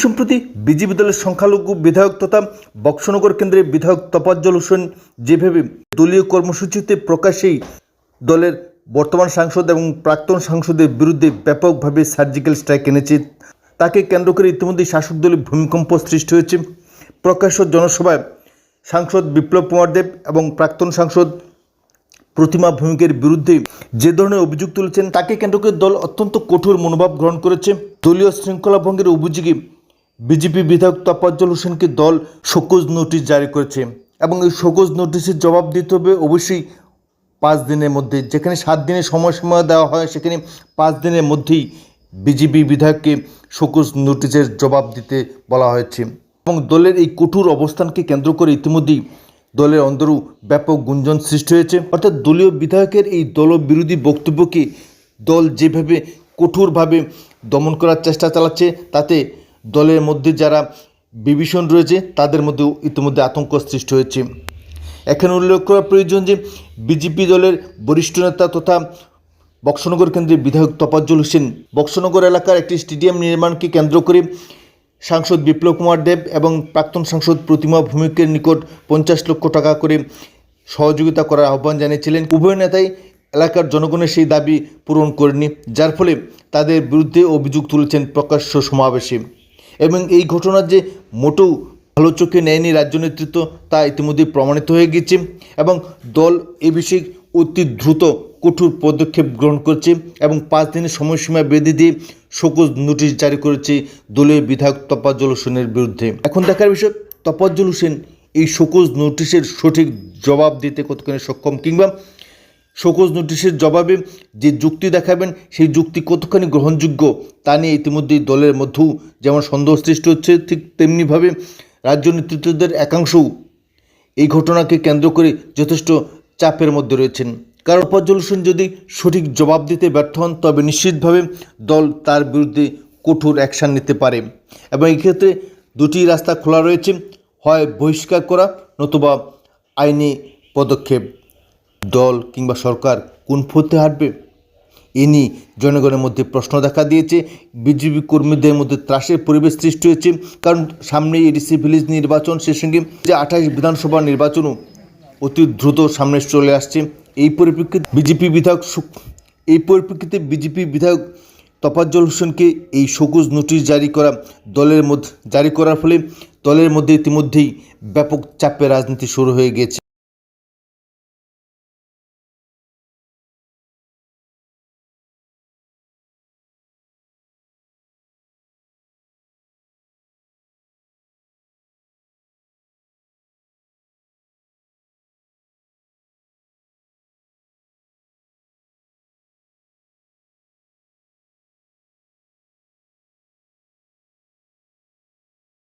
সম্প্রতি বিজেপি দলের সংখ্যালঘু বিধায়ক তথা বক্সনগর কেন্দ্রের বিধায়ক তপাজ্জল হোসেন যেভাবে দলীয় কর্মসূচিতে প্রকাশেই দলের বর্তমান সাংসদ এবং প্রাক্তন সাংসদের বিরুদ্ধে ব্যাপকভাবে সার্জিক্যাল স্ট্রাইক এনেছে, তাকে কেন্দ্র করে ইতিমধ্যে শাসক দলের ভূমিকম্প সৃষ্টি হয়েছে। প্রকাশ্য জনসভায় সাংসদ বিপ্লব কুমার দেব এবং প্রাক্তন সাংসদ প্রতিমা ভূমিকের বিরুদ্ধে যে ধরনের অভিযোগ তুলেছেন, তাকে কেন্দ্র করে দল অত্যন্ত কঠোর মনোভাব গ্রহণ করেছে। দলীয় শৃঙ্খলা ভঙ্গের অভিযোগে বিজেপি বিধায়ক তপাজ্জল হোসেনকে দল শোকজ নোটিশ জারি করেছে এবং এই শোকজ নোটিশের জবাব দিতে হবে অবশ্যই পাঁচ দিনের মধ্যে। যেখানে সাত দিনের সময়সীমা দেওয়া হয়, সেখানে পাঁচ দিনের মধ্যেই বিজেপি বিধায়ককে শোকজ নোটিশের জবাব দিতে বলা হয়েছে। এবং দলের এই কঠোর অবস্থানকে কেন্দ্র করে ইতিমধ্যেই দলের অন্দরও ব্যাপক গুঞ্জন সৃষ্টি হয়েছে। অর্থাৎ দলীয় বিধায়কের এই দলবিরোধী বক্তব্যকে দল যেভাবে কঠোরভাবে দমন করার চেষ্টা চালাচ্ছে, তাতে দলের মধ্যে যারা বিভীষণ রয়েছে, তাদের মধ্যে ইতিমধ্যে আতঙ্ক সৃষ্টি হয়েছে। এখানে উল্লেখ করা প্রয়োজন যে বিজেপি দলের বরিষ্ঠ নেতা তথা বক্সনগর কেন্দ্রের বিধায়ক তপাজ্জল হোসেন বক্সনগর এলাকার একটি স্টেডিয়াম নির্মাণকে কেন্দ্র করে সাংসদ বিপ্লব কুমার দেব এবং প্রাক্তন সাংসদ প্রতিমা ভূমিকের নিকট পঞ্চাশ লক্ষ টাকা করে সহযোগিতা করার আহ্বান জানিয়েছিলেন। উভয় নেতাই এলাকার জনগণের সেই দাবি পূরণ করেনি যার ফলে তাদের বিরুদ্ধে অভিযোগ তুলেছেন প্রকাশ্য সমাবেশে। এবং এই ঘটনার যে মোটেও ভালো চোখে নেয়নি রাজ্য নেতৃত্ব, তা ইতিমধ্যে প্রমাণিত হয়ে গেছে এবং দল এ বিষয়ে অতি দ্রুত কঠোর পদক্ষেপ গ্রহণ করছে এবং পাঁচ দিনের সময়সীমা বেঁধে দিয়ে শোকজ নোটিশ জারি করেছে দলীয় বিধায়ক তপাজ্জল হোসেনের বিরুদ্ধে। এখন দেখার বিষয়, তপাজ্জল হোসেন এই শোকজ নোটিশের সঠিক জবাব দিতে কতখানি সক্ষম কিংবা শোকজ নোটিশের জবাবে যে যুক্তি দেখাবেন, সেই যুক্তি কতখানি গ্রহণযোগ্য তা নিয়ে ইতিমধ্যেই দলের মধ্যেও যেমন সন্দেহ সৃষ্টি হচ্ছে, ঠিক তেমনিভাবে রাজ্য নেতৃত্বদের একাংশও এই ঘটনাকে কেন্দ্র করে যথেষ্ট চাপের মধ্যে রয়েছেন। কারণ হোসেন যদি সঠিক জবাব দিতে ব্যর্থ হন, তবে নিশ্চিতভাবে দল তার বিরুদ্ধে কঠোর অ্যাকশান নিতে পারে। এবং এক্ষেত্রে দুটি রাস্তা খোলা রয়েছে, হয় বহিষ্কার করা নতুবা আইনি পদক্ষেপ। দল কিংবা সরকার কোন পথে হাঁটবে? এ নিয়ে জনগণের মধ্যে প্রশ্ন দেখা দিয়েছে, বিজেপি কর্মীদের মধ্যে ত্রাসের পরিবেশ সৃষ্টি হয়েছে, কারণ সামনে এডিসি ভিলেজ নির্বাচন, সে সঙ্গে যে আঠাশ বিধানসভা নির্বাচনও অতি দ্রুত সামনে চলে আসছে। এই পরিপ্রেক্ষিতে বিজেপি বিধায়ক এই পরিপ্রেক্ষিতে বিজেপি বিধায়ক তফাজ্জল হোসেনকে এই সবুজ নোটিশ জারি করা দলের মধ্যে জারি করার ফলে দলের মধ্যে ইতিমধ্যেই ব্যাপক চাপে রাজনীতি শুরু হয়ে গিয়েছে